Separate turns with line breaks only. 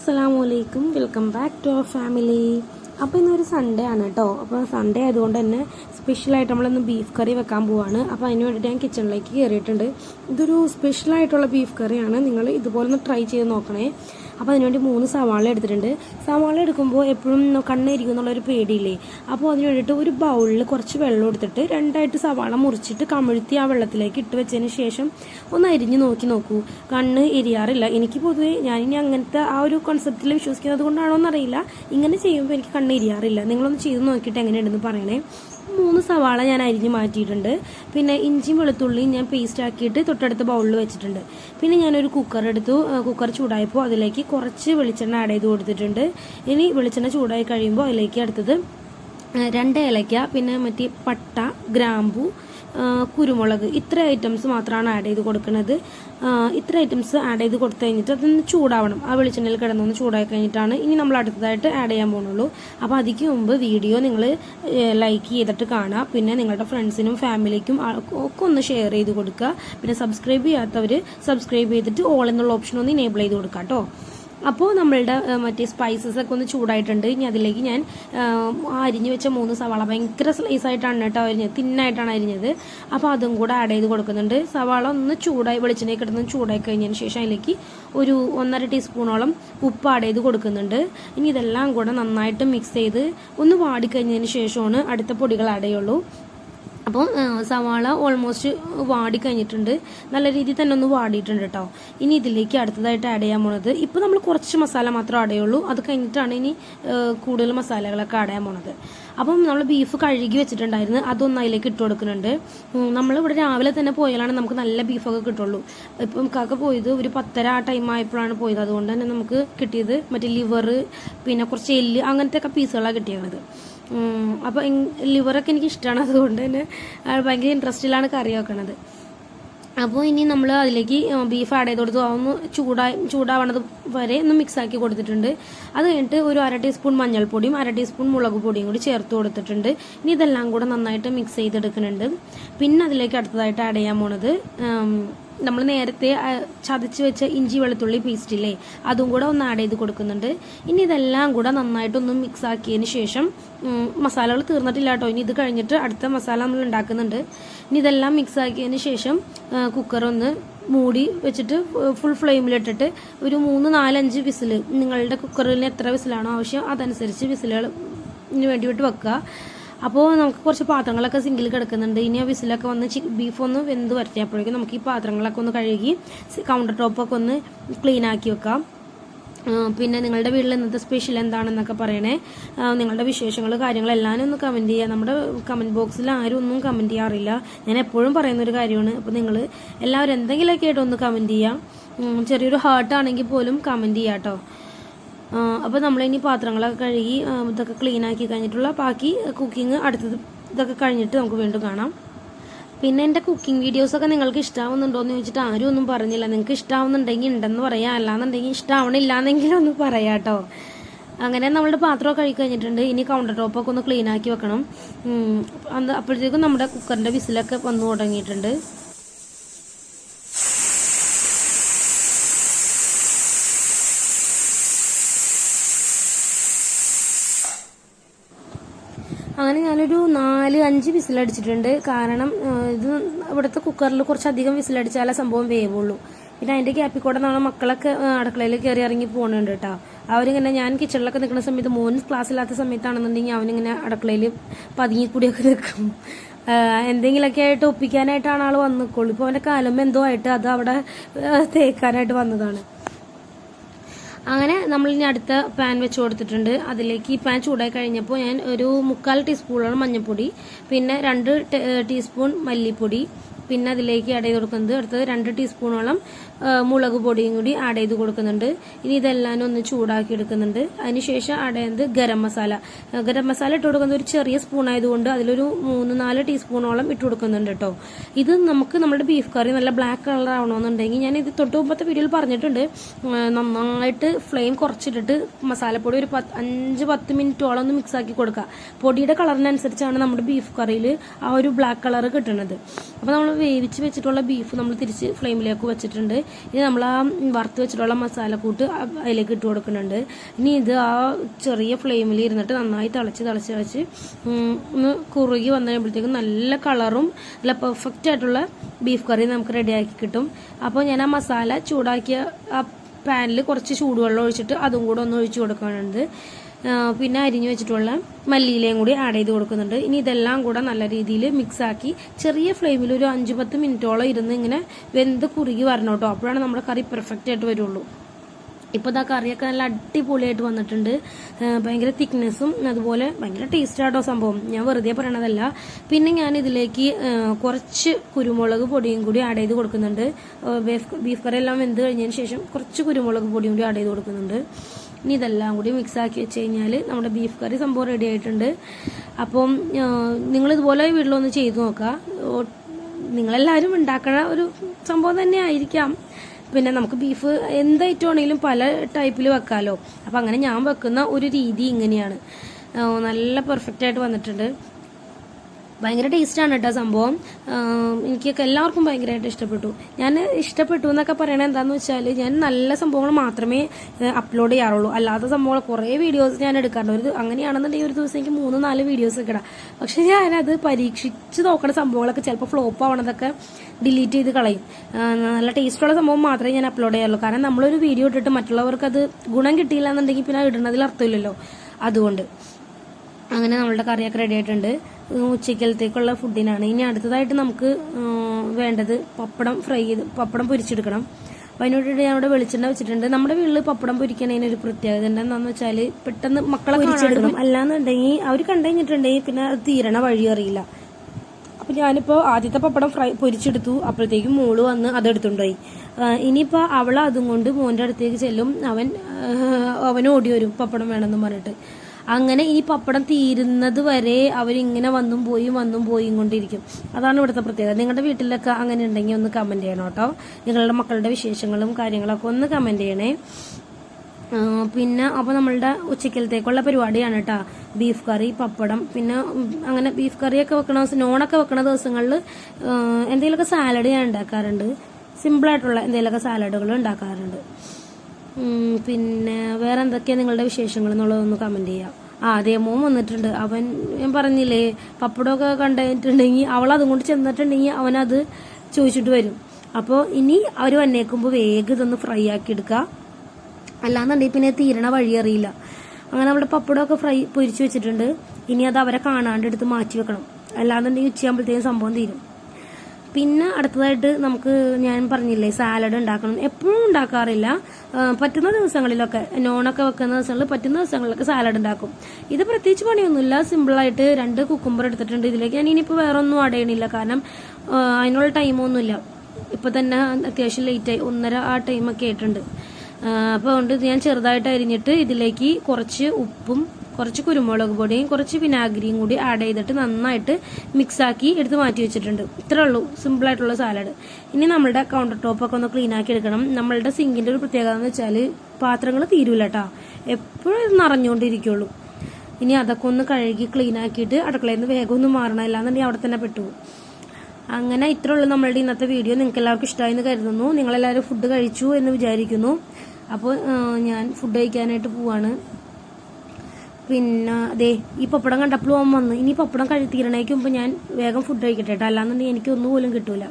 അസ്സാം വലൈക്കും welcome back to our family അപ്പോൾ ഇന്നൊരു സൺഡേ ആണ് കേട്ടോ അപ്പോൾ സൺഡേ ആയതുകൊണ്ട് തന്നെ സ്പെഷ്യലായിട്ട് നമ്മളിന്ന് ബീഫ് കറി വെക്കാൻ പോവാണ്. അപ്പോൾ അതിന് വേണ്ടിയിട്ട് ഞാൻ കിച്ചണിലേക്ക് കയറിയിട്ടുണ്ട് ഇതൊരു സ്പെഷ്യലായിട്ടുള്ള ബീഫ് കറിയാണ് നിങ്ങൾ ഇതുപോലെ ഒന്ന് ട്രൈ ചെയ്ത് നോക്കണേ. അപ്പോൾ അതിനുവേണ്ടി മൂന്ന് സവാള എടുത്തിട്ടുണ്ട്. സവാള എടുക്കുമ്പോൾ എപ്പോഴും കണ്ണിരിക്കും എന്നുള്ളൊരു പേടിയില്ലേ? അപ്പോൾ അതിന് വേണ്ടിയിട്ട് ഒരു ബൗളിൽ കുറച്ച് വെള്ളം എടുത്തിട്ട് രണ്ടായിട്ട് സവാള മുറിച്ചിട്ട് കമിഴ്ത്തി ആ വെള്ളത്തിലേക്ക് ഇട്ട് വെച്ചതിന് ശേഷം ഒന്ന് അരിഞ്ഞ് നോക്കി നോക്കൂ. കണ്ണ് എരിയാറില്ല. എനിക്ക് പൊതുവേ ഞാനിനി അങ്ങനത്തെ ആ ഒരു കോൺസെപ്റ്റിൽ വിശ്വസിക്കുന്നത് കൊണ്ടാണോ എന്നറിയില്ല ഇങ്ങനെ ചെയ്യുമ്പോൾ എനിക്ക് കണ്ണ് എരിയാറില്ല. നിങ്ങളൊന്ന് ചെയ്ത് നോക്കിയിട്ട് എങ്ങനെയുണ്ടെന്ന് പറയണേ. മൂന്ന് സവാള ഞാൻ അരിഞ്ഞ് മാറ്റിയിട്ടുണ്ട്. പിന്നെ ഇഞ്ചിയും വെളുത്തുള്ളിയും ഞാൻ പേസ്റ്റ് ആക്കിയിട്ട് തൊട്ടടുത്ത ബൗളിൽ വെച്ചിട്ടുണ്ട്. പിന്നെ ഞാനൊരു കുക്കർ എടുത്തു. കുക്കർ ചൂടായപ്പോൾ അതിലേക്ക് കുറച്ച് വെളിച്ചെണ്ണ ആഡ് ചെയ്ത് കൊടുത്തിട്ടുണ്ട്. ഇനി വെളിച്ചെണ്ണ ചൂടായി കഴിയുമ്പോൾ അതിലേക്ക് അടുത്തത് രണ്ട് ഏലയ്ക്ക പിന്നെ മറ്റേ പട്ട ഗ്രാമ്പു കുരുമുളക്. ഇത്ര ഐറ്റംസ് മാത്രമാണ് ആഡ് ചെയ്ത് കൊടുക്കുന്നത്. ഇത്ര ഐറ്റംസ് ആഡ് ചെയ്ത് കൊടുത്തു കഴിഞ്ഞിട്ട് അതൊന്ന് ചൂടാവണം. ആ വെളിച്ചെണ്ണയിൽ കിടന്നൊന്ന് ചൂടായി കഴിഞ്ഞിട്ടാണ് ഇനി നമ്മൾ അടുത്തതായിട്ട് ആഡ് ചെയ്യാൻ പോകുന്നുള്ളൂ. അപ്പോൾ അതിക്ക് മുമ്പ് വീഡിയോ നിങ്ങൾ ലൈക്ക് ചെയ്തിട്ട് കാണുക. പിന്നെ നിങ്ങളുടെ ഫ്രണ്ട്സിനും ഫാമിലിക്കും ഒക്കെ ഒന്ന് ഷെയർ ചെയ്ത് കൊടുക്കുക. പിന്നെ സബ്സ്ക്രൈബ് ചെയ്യാത്തവർ സബ്സ്ക്രൈബ് ചെയ്തിട്ട് ഓൾ എന്നുള്ള ഓപ്ഷൻ ഒന്ന് എനേബിൾ ചെയ്ത് കൊടുക്കാം കേട്ടോ അപ്പോൾ നമ്മളുടെ മറ്റേ സ്പൈസസ് ഒക്കെ ഒന്ന് ചൂടായിട്ടുണ്ട്. ഇനി അതിലേക്ക് ഞാൻ അരിഞ്ഞ് അരിഞ്ഞു വെച്ച മൂന്ന് സവാള ഭയങ്കര സ്ലൈസ് ആയിട്ടാണ് കേട്ടോ അരിഞ്ഞത്. തിന്നായിട്ടാണ് അരിഞ്ഞത്. അപ്പോൾ അതും കൂടെ ആഡ് ചെയ്ത് കൊടുക്കുന്നുണ്ട്. സവാള ഒന്ന് ചൂടായി വെളിച്ചെണ്ണയിൽ കിടന്ന് ചൂടായി കഴിഞ്ഞതിന് ശേഷം അതിലേക്ക് ഒരു ഒന്നര ടീസ്പൂണോളം ഉപ്പ് ആഡ് ചെയ്ത് കൊടുക്കുന്നുണ്ട്. ഇനി ഇതെല്ലാം കൂടെ നന്നായിട്ട് മിക്സ് ചെയ്ത് ഒന്ന് വാടിക്കഴിഞ്ഞതിന് ശേഷമാണ് അടുത്ത പൊടികൾ ആഡ് ചെയ്യുള്ളൂ. അപ്പോൾ സവാള ഓൾമോസ്റ്റ് വാടി കഴിഞ്ഞിട്ടുണ്ട് നല്ല രീതിയിൽ തന്നെ ഒന്ന് വാടിയിട്ടുണ്ട് കേട്ടോ ഇനി ഇതിലേക്ക് അടുത്തതായിട്ട് ആഡ് ചെയ്യാൻ പോണത് ഇപ്പോൾ നമ്മൾ കുറച്ച് മസാല മാത്രം ചെയ്യുള്ളൂ. അത് കഴിഞ്ഞിട്ടാണ് ഇനി കൂടുതൽ മസാലകളൊക്കെ ആഡ് ചെയ്യാൻ പോണത്. അപ്പം നമ്മൾ ബീഫ് കഴുകി വെച്ചിട്ടുണ്ടായിരുന്നു. അതൊന്ന് അതിലേക്ക് ഇട്ട് കൊടുക്കുന്നുണ്ട്. നമ്മളിവിടെ രാവിലെ തന്നെ പോയാലാണ് നമുക്ക് നല്ല ബീഫൊക്കെ കിട്ടുള്ളൂ. ഇപ്പം കാക്ക പോയത് ഒരു പത്തര ആ ടൈം ആയപ്പോഴാണ് പോയത്. അതുകൊണ്ട് തന്നെ നമുക്ക് കിട്ടിയത് മറ്റേ ലിവർ പിന്നെ കുറച്ച് എല്ല് അങ്ങനത്തെ ഒക്കെ പീസുകളാണ് കിട്ടിയത്. അപ്പോൾ ലിവറൊക്കെ എനിക്ക് ഇഷ്ടമാണ് അതുകൊണ്ട് തന്നെ ഭയങ്കര ഇൻട്രസ്റ്റിലാണ് കറി വെക്കണത്. അപ്പോൾ ഇനി നമ്മൾ അതിലേക്ക് ബീഫ് ആഡ് ചെയ്ത് കൊടുത്തു. അതൊന്ന് ചൂടായി ചൂടാവണത് വരെ ഒന്ന് മിക്സ് ആക്കി കൊടുത്തിട്ടുണ്ട്. അത് കഴിഞ്ഞിട്ട് ഒരു അര ടീസ്പൂൺ മഞ്ഞൾപ്പൊടിയും അര ടീസ്പൂൺ മുളക് പൊടിയും കൂടി ചേർത്ത് കൊടുത്തിട്ടുണ്ട്. ഇനി ഇതെല്ലാം കൂടെ നന്നായിട്ട് മിക്സ് ചെയ്തെടുക്കുന്നുണ്ട്. പിന്നെ അതിലേക്ക് അടുത്തതായിട്ട് ആഡ് ചെയ്യാൻ പോണത് നമ്മൾ നേരത്തെ ചതച്ച് വെച്ച ഇഞ്ചി വെളുത്തുള്ളി പേസ്റ്റ് ഇല്ലേ അതും കൂടെ ഒന്ന് ആഡ് ചെയ്ത് കൊടുക്കുന്നുണ്ട്. ഇനി ഇതെല്ലാം കൂടെ നന്നായിട്ടൊന്ന് മിക്സ് ആക്കിയതിന് ശേഷം മസാലകൾ തീർന്നിട്ടില്ല കേട്ടോ. ഇനി ഇത് കഴിഞ്ഞിട്ട് അടുത്ത മസാല നമ്മൾ ഉണ്ടാക്കുന്നുണ്ട്. ഇനി ഇതെല്ലാം മിക്സ് ആക്കിയതിന് ശേഷം കുക്കർ ഒന്ന് മൂടി വെച്ചിട്ട് ഫുൾ ഫ്ലെയിമിലിട്ടിട്ട് ഒരു മൂന്ന് നാലഞ്ച് വിസിൽ നിങ്ങളുടെ കുക്കറിന് എത്ര വിസിലാണോ ആവശ്യം അതനുസരിച്ച് വിസിലുകൾ വേണ്ടി വിട്ട് വെക്കുക. അപ്പോൾ നമുക്ക് കുറച്ച് പാത്രങ്ങളൊക്കെ സിങ്കിൽ കിടക്കുന്നുണ്ട്. ഇനി ആ വിസിലൊക്കെ വന്ന് ബീഫ് ഒന്ന് വെന്ത് വരട്ടിയപ്പോഴേക്കും നമുക്ക് ഈ പാത്രങ്ങളൊക്കെ ഒന്ന് കഴുകി കൗണ്ടർ ടോപ്പൊക്കെ ഒന്ന് ക്ലീൻ ആക്കി വെക്കാം. പിന്നെ നിങ്ങളുടെ വീട്ടിൽ ഇന്നത്തെ സ്പെഷ്യൽ എന്താണെന്നൊക്കെ പറയണേ. നിങ്ങളുടെ വിശേഷങ്ങൾ കാര്യങ്ങളെല്ലാം ഒന്ന് കമന്റ് ചെയ്യുക നമ്മുടെ കമന്റ് ബോക്സിൽ ആരും ഒന്നും കമന്റ് ചെയ്യാറില്ല. ഞാൻ എപ്പോഴും പറയുന്ന ഒരു കാര്യമാണ്. അപ്പോൾ നിങ്ങൾ എല്ലാവരും എന്തെങ്കിലുമൊക്കെ ആയിട്ട് ഒന്ന് കമന്റ് ചെയ്യുക ചെറിയൊരു ഹാർട്ട് ആണെങ്കിൽ പോലും കമന്റ് ചെയ്യാം കേട്ടോ അപ്പോൾ നമ്മളിനി പാത്രങ്ങളൊക്കെ കഴുകി ഇതൊക്കെ ക്ലീൻ ആക്കി കഴിഞ്ഞിട്ടുള്ള ബാക്കി കുക്കിംഗ് അടുത്തത് ഇതൊക്കെ കഴിഞ്ഞിട്ട് നമുക്ക് വീണ്ടും കാണാം. പിന്നെ എന്റെ കുക്കിംഗ് വീഡിയോസൊക്കെ നിങ്ങൾക്ക് ഇഷ്ടാവുന്നുണ്ടോ എന്ന് ചോദിച്ചിട്ട് ആരും ഒന്നും പറഞ്ഞില്ല. നിങ്ങൾക്ക് ഇഷ്ടാവുന്നുണ്ടെങ്കിൽ ഉണ്ടെന്ന് പറയാം. അല്ലാന്നുണ്ടെങ്കിൽ ഇഷ്ടമാവണില്ല എന്നെങ്കിലും ഒന്ന് പറയാം കേട്ടോ. അങ്ങനെ നമ്മളുടെ പാത്രമൊക്കെ കഴുകി കഴിഞ്ഞിട്ടുണ്ട്. ഇനി കൗണ്ടർ ടോപ്പൊക്കെ ഒന്ന് ക്ലീൻ ആക്കി വെക്കണം. അപ്പോഴത്തേക്കും നമ്മുടെ കുക്കറിന്റെ വിസിലൊക്കെ വന്നു തുടങ്ങിയിട്ടുണ്ട് അങ്ങനെ ഞാനൊരു നാല് അഞ്ച് വിസിലടിച്ചിട്ടുണ്ട്. കാരണം ഇത് ഇവിടുത്തെ കുക്കറിൽ കുറച്ചധികം വിസിലടിച്ചാലേ സംഭവം വേവുള്ളൂ. പിന്നെ അതിന്റെ ഗ്യാപ്പിൽ കൂടെ നാളെ മക്കളൊക്കെ അടുക്കളയിൽ കയറി ഇറങ്ങി പോകുന്നുണ്ട് കേട്ടോ അവരിങ്ങനെ ഞാൻ കിച്ചണിലൊക്കെ നിൽക്കുന്ന സമയത്ത് മോൻ ക്ലാസ് ഇല്ലാത്ത സമയത്താണെന്നുണ്ടെങ്കിൽ അവനിങ്ങനെ അടുക്കളയിൽ പതുങ്ങിക്കൂടിയൊക്കെ നിൽക്കും എന്തെങ്കിലുമൊക്കെ ആയിട്ട് ഒപ്പിക്കാനായിട്ടാണ് ആൾ വന്നിക്കോളൂ. ഇപ്പോൾ അവന്റെ കാലം എന്തോ ആയിട്ട് അത് അവിടെ തേക്കാനായിട്ട് വന്നതാണ്. അങ്ങനെ നമ്മൾ ഇനി അടുത്ത പാൻ വെച്ച് കൊടുത്തിട്ടുണ്ട്. അതിലേക്ക് ഈ പാൻ ചൂടായി കഴിഞ്ഞപ്പോൾ ഞാൻ ഒരു മുക്കാൽ ടീസ്പൂണാണ് മഞ്ഞൾപ്പൊടി പിന്നെ രണ്ട് ടീസ്പൂൺ മല്ലിപ്പൊടി പിന്നെ അതിലേക്ക് ആഡ് കൊടുക്കുന്നത് അടുത്തത് രണ്ട് ടീസ്പൂണോളം മുളക് പൊടിയും കൂടി ആഡ് ചെയ്ത് കൊടുക്കുന്നുണ്ട്. ഇനി ഇതെല്ലാം ഒന്ന് ചൂടാക്കി എടുക്കുന്നുണ്ട്. അതിനുശേഷം ആഡ് ചെയ്യുന്നത് ഗരം മസാല. ഗരം മസാല ഇട്ട് കൊടുക്കുന്നത് ഒരു ചെറിയ സ്പൂൺ ആയതുകൊണ്ട് അതിലൊരു മൂന്ന് നാല് ടീസ്പൂണോളം ഇട്ട് കൊടുക്കുന്നുണ്ട് കേട്ടോ ഇത് നമുക്ക് നമ്മുടെ ബീഫ് കറി നല്ല ബ്ലാക്ക് കളർ ആവണമെന്നുണ്ടെങ്കിൽ ഞാൻ ഇത് തൊട്ട് മുമ്പത്തെ വീഡിയോയിൽ പറഞ്ഞിട്ടുണ്ട്. നന്നായിട്ട് ഫ്ലെയിം കുറച്ചിട്ടിട്ട് മസാലപ്പൊടി ഒരു പത്ത് അഞ്ച് പത്ത് മിനിറ്റോളം ഒന്ന് മിക്സ് ആക്കി കൊടുക്കുക. പൊടിയുടെ കളറിനനുസരിച്ചാണ് നമ്മുടെ ബീഫ് കറിയിൽ ആ ഒരു ബ്ലാക്ക് കളർ കിട്ടുന്നത് അപ്പോൾ നമ്മൾ വേവിച്ച് വെച്ചിട്ടുള്ള ബീഫ് നമ്മൾ തിരിച്ച് ഫ്ലെയിമിലേക്ക് വെച്ചിട്ടുണ്ട്. ഇനി നമ്മൾ ആ വറുത്ത് വെച്ചിട്ടുള്ള മസാലക്കൂട്ട് കൂട്ട് അതിലേക്ക് ഇട്ട് കൊടുക്കുന്നുണ്ട്. ഇനി ഇത് ആ ചെറിയ ഫ്ലെയിമിൽ ഇരുന്നിട്ട് നന്നായി തിളച്ച് തിളച്ച് തിളച്ച് ഒന്ന് കുറുകി വന്നു കഴിയുമ്പോഴത്തേക്കും നല്ല കളറും നല്ല പെർഫെക്റ്റ് ആയിട്ടുള്ള ബീഫ് കറി നമുക്ക് റെഡിയാക്കി കിട്ടും. അപ്പോൾ ഞാൻ ആ മസാല ചൂടാക്കിയ ആ പാനിൽ കുറച്ച് ചൂടുവെള്ളം ഒഴിച്ചിട്ട് അതും കൂടെ ഒന്ന് ഒഴിച്ചു കൊടുക്കുന്നുണ്ട് ആ, പിന്നെ അരിഞ്ഞു വെച്ചിട്ടുള്ള മല്ലിയിലയും കൂടി ആഡ് ചെയ്ത് കൊടുക്കുന്നുണ്ട്. ഇനി ഇതെല്ലാം കൂടെ നല്ല രീതിയിൽ മിക്സാക്കി ചെറിയ ഫ്ലെയിമിൽ ഒരു അഞ്ച് പത്ത് മിനിറ്റോളം ഇരുന്ന് ഇങ്ങനെ വെന്ത് കുറുകി വരണം കേട്ടോ. അപ്പോഴാണ് നമ്മുടെ കറി പെർഫെക്റ്റ് ആയിട്ട് വരുള്ളൂ. ഇപ്പോൾ ഇതാ കറിയൊക്കെ നല്ല അടിപൊളിയായിട്ട് വന്നിട്ടുണ്ട്. ഭയങ്കര തിക്നെസ്സും അതുപോലെ ഭയങ്കര ടേസ്റ്റ് ആട്ടോ സംഭവം. ഞാൻ വെറുതെ പറയണതല്ല. പിന്നെ ഞാൻ ഇതിലേക്ക് കുറച്ച് കുരുമുളക് പൊടിയും കൂടി ആഡ് ചെയ്ത് കൊടുക്കുന്നുണ്ട്. ബീഫ് ബീഫ് കറി എല്ലാം വെന്ത് കഴിഞ്ഞതിന് ശേഷം കുറച്ച് കുരുമുളക് പൊടിയും കൂടി ആഡ് ചെയ്ത് കൊടുക്കുന്നുണ്ട്. ഇനി ഇതെല്ലാം കൂടി മിക്സ് ആക്കി വെച്ച് കഴിഞ്ഞാൽ നമ്മുടെ ബീഫ് കറി സംഭവം റെഡി ആയിട്ടുണ്ട്. അപ്പം നിങ്ങളിതുപോലെ വീട്ടിലൊന്ന് ചെയ്തു നോക്കുക നിങ്ങളെല്ലാവരും ഉണ്ടാക്കണ ഒരു സംഭവം തന്നെ ആയിരിക്കാം. പിന്നെ നമുക്ക് ബീഫ് എന്ത് പല ടൈപ്പിൽ വെക്കാമല്ലോ അപ്പം അങ്ങനെ ഞാൻ വെക്കുന്ന ഒരു രീതി ഇങ്ങനെയാണ്. നല്ല പെർഫെക്റ്റ് ആയിട്ട് വന്നിട്ടുണ്ട്. ഭയങ്കര ടേസ്റ്റാണ് കേട്ടോ സംഭവം. എനിക്കൊക്കെ എല്ലാവർക്കും ഭയങ്കരമായിട്ട് ഇഷ്ടപ്പെട്ടു. ഞാൻ ഇഷ്ടപ്പെട്ടു എന്നൊക്കെ പറയണത് എന്താണെന്ന് വെച്ചാൽ ഞാൻ നല്ല സംഭവങ്ങൾ മാത്രമേ അപ്ലോഡ് ചെയ്യാറുള്ളൂ. അല്ലാത്ത സംഭവങ്ങൾ കുറേ വീഡിയോസ് ഞാൻ എടുക്കാറുണ്ട്. ഒരു അങ്ങനെയാണെന്നുണ്ടെങ്കിൽ ഒരു ദിവസം എനിക്ക് മൂന്ന് നാല് വീഡിയോസ് ഒക്കെ ഇടാം. പക്ഷേ ഞാനത് പരീക്ഷിച്ച് നോക്കുന്ന സംഭവങ്ങളൊക്കെ ചിലപ്പോൾ ഫ്ലോപ്പ് ആവണതൊക്കെ ഡിലീറ്റ് ചെയ്ത് കളയും. നല്ല ടേസ്റ്റുള്ള സംഭവം മാത്രമേ ഞാൻ അപ്ലോഡ് ചെയ്യാറുള്ളൂ. കാരണം നമ്മളൊരു വീഡിയോ ഇട്ടിട്ട് മറ്റുള്ളവർക്ക് അത് ഗുണം കിട്ടിയില്ല എന്നുണ്ടെങ്കിൽ പിന്നെ ഇടുന്നതിൽ അർത്ഥമില്ലല്ലോ. അതുകൊണ്ട് അങ്ങനെ നമ്മളുടെ കറിയൊക്കെ റെഡി ആയിട്ടുണ്ട്. ഉച്ചയ്ക്കലത്തേക്കുള്ള ഉച്ചക്കലത്തേക്കുള്ള ഫുഡിനാണ് ഇനി അടുത്തതായിട്ട് നമുക്ക് വേണ്ടത് പപ്പടം ഫ്രൈ ചെയ്ത് പപ്പടം പൊരിച്ചെടുക്കണം. അപ്പം അതിനോട് ഞാൻ അവിടെ വെളിച്ചെണ്ണ വെച്ചിട്ടുണ്ട്. നമ്മുടെ വീട്ടിൽ പപ്പടം പൊരിക്കണതിന് ഒരു പ്രത്യേകത എന്താണെന്ന് വെച്ചാൽ പെട്ടെന്ന് മക്കളെ പൊരിച്ചെടുക്കണം. അല്ലാന്നുണ്ടെങ്കിൽ അവർ കണ്ടു കഴിഞ്ഞിട്ടുണ്ടെങ്കിൽ പിന്നെ അത് തീരണ വഴി അറിയില്ല. അപ്പം ഞാനിപ്പോൾ ആദ്യത്തെ പപ്പടം ഫ്രൈ പൊരിച്ചെടുത്തു. അപ്പോഴത്തേക്കും മോൾ വന്ന് അതെടുത്തുണ്ടായി. ഇനിയിപ്പോൾ അവൾ അതും കൊണ്ട് മോന്റെ അടുത്തേക്ക് ചെല്ലും. അവൻ അവൻ ഓടി വരും പപ്പടം വേണമെന്ന് പറഞ്ഞിട്ട്. അങ്ങനെ ഈ പപ്പടം തീരുന്നത് വരെ അവരിങ്ങനെ വന്നും പോയും വന്നും പോയും കൊണ്ടിരിക്കും. അതാണ് ഇവിടുത്തെ പ്രത്യേകത. നിങ്ങളുടെ വീട്ടിലൊക്കെ അങ്ങനെ ഉണ്ടെങ്കിൽ ഒന്ന് കമന്റ് ചെയ്യണം കേട്ടോ. നിങ്ങളുടെ മക്കളുടെ വിശേഷങ്ങളും കാര്യങ്ങളൊക്കെ ഒന്ന് കമന്റ് ചെയ്യണേ. പിന്നെ അപ്പോൾ നമ്മളുടെ ഉച്ചക്കലത്തേക്കുള്ള പരിപാടിയാണ് കേട്ടോ. Beef curry papadam. പിന്നെ അങ്ങനെ ബീഫ് കറിയൊക്കെ വെക്കണ നോണൊക്കെ വെക്കണ ദിവസങ്ങളിൽ എന്തെങ്കിലുമൊക്കെ സാലഡ് ഞാൻ ഉണ്ടാക്കാറുണ്ട്. സിമ്പിളായിട്ടുള്ള എന്തെങ്കിലുമൊക്കെ സാലഡുകൾ ഉണ്ടാക്കാറുണ്ട്. പിന്നെ വേറെ എന്തൊക്കെയാണ് നിങ്ങളുടെ വിശേഷങ്ങൾ എന്നുള്ളതൊന്ന് കമന്റ് ചെയ്യാം. ആ അതേ മോൻ വന്നിട്ടുണ്ട്. അവൻ ഞാൻ പറഞ്ഞില്ലേ പപ്പടമൊക്കെ കണ്ടിട്ടുണ്ടെങ്കിൽ അവൾ അതും കൊണ്ട് ചെന്നിട്ടുണ്ടെങ്കിൽ അവനത് ചോദിച്ചിട്ട് വരും. അപ്പോൾ ഇനി അവർ വന്നേക്കുമ്പോൾ വേഗം ഇതൊന്ന് ഫ്രൈ ആക്കി എടുക്കുക അല്ലാന്നുണ്ടെങ്കിൽ പിന്നെ തീരണ വഴി അറിയില്ല. അങ്ങനെ അവിടെ പപ്പടമൊക്കെ ഫ്രൈ പൊരിച്ചു വെച്ചിട്ടുണ്ട്. ഇനി അത് അവരെ കാണാണ്ട് എടുത്ത് മാറ്റി വെക്കണം. അല്ലാന്നുണ്ടെങ്കിൽ ഉച്ചയാകുമ്പോഴത്തേക്കും സംഭവം തീരും. പിന്നെ അടുത്തതായിട്ട് നമുക്ക് ഞാൻ പറഞ്ഞില്ലേ സാലഡ് ഉണ്ടാക്കണം. എപ്പോഴും ഉണ്ടാക്കാറില്ല. പറ്റുന്ന ദിവസങ്ങളിലൊക്കെ നോണൊക്കെ വെക്കുന്ന ദിവസങ്ങളിൽ പറ്റുന്ന ദിവസങ്ങളിലൊക്കെ സാലഡ് ഉണ്ടാക്കും. ഇത് പ്രത്യേകിച്ച് പണിയൊന്നുമില്ല. സിമ്പിളായിട്ട് രണ്ട് കുക്കുംബർ എടുത്തിട്ടുണ്ട്. ഇതിലേക്ക് ഞാൻ ഇനിയിപ്പോൾ വേറെ ഒന്നും അടയണില്ല കാരണം അതിനുള്ള ടൈമൊന്നുമില്ല ഇപ്പൊ തന്നെ അത്യാവശ്യം ലേറ്റായി ഒന്നര ആ ടൈമൊക്കെ ആയിട്ടുണ്ട്. അപ്പോൾ അതുകൊണ്ട് ഞാൻ ചെറുതായിട്ട് അരിഞ്ഞിട്ട് ഇതിലേക്ക് കുറച്ച് ഉപ്പും കുറച്ച് കുരുമുളക് പൊടിയും കുറച്ച് വിനാഗിരിയും കൂടി ആഡ് ചെയ്തിട്ട് നന്നായിട്ട് മിക്സാക്കി എടുത്ത് മാറ്റി വെച്ചിട്ടുണ്ട്. ഇത്രേ ഉള്ളൂ. സിമ്പിൾ ആയിട്ടുള്ള സാലഡ് ഇനി നമ്മളുടെ കൗണ്ടർ ടോപ്പൊക്കെ ഒന്ന് ക്ലീൻ ആക്കി എടുക്കണം. നമ്മളുടെ സിങ്കിന്റെ ഒരു പ്രത്യേകത എന്ന് വെച്ചാൽ പാത്രങ്ങൾ തീരൂല കേട്ടോ എപ്പോഴും ഇത് നിറഞ്ഞുകൊണ്ടിരിക്കുള്ളൂ. ഇനി അതൊക്കെ ഒന്ന് കഴുകി ക്ലീൻ ആക്കിയിട്ട് അടുക്കളയിൽ നിന്ന് വേഗം ഒന്ന് മാറണം. അല്ലാന്നുണ്ടെങ്കിൽ അവിടെ തന്നെ പെട്ടുപോകും അങ്ങനെ ഇത്രേ ഉള്ളൂ നമ്മളുടെ ഇന്നത്തെ വീഡിയോ നിങ്ങൾക്ക് എല്ലാവർക്കും ഇഷ്ടമായി എന്ന് കരുതുന്നു. നിങ്ങളെല്ലാവരും ഫുഡ് കഴിച്ചു എന്ന് വിചാരിക്കുന്നു. അപ്പോൾ ഞാൻ ഫുഡ് കഴിക്കാനായിട്ട് പോവാണ്. പിന്നെ അതെ ഈ പപ്പടം കണ്ടപ്പോഴും അവൻ വന്നു. ഇനി പപ്പടം കഴി തീരണേക്ക് മുമ്പ് ഞാൻ വേഗം ഫുഡ് കഴിക്കട്ടെ കേട്ടോ അല്ലാന്നുണ്ടെങ്കിൽ എനിക്ക് ഒന്നും പോലും കിട്ടൂല.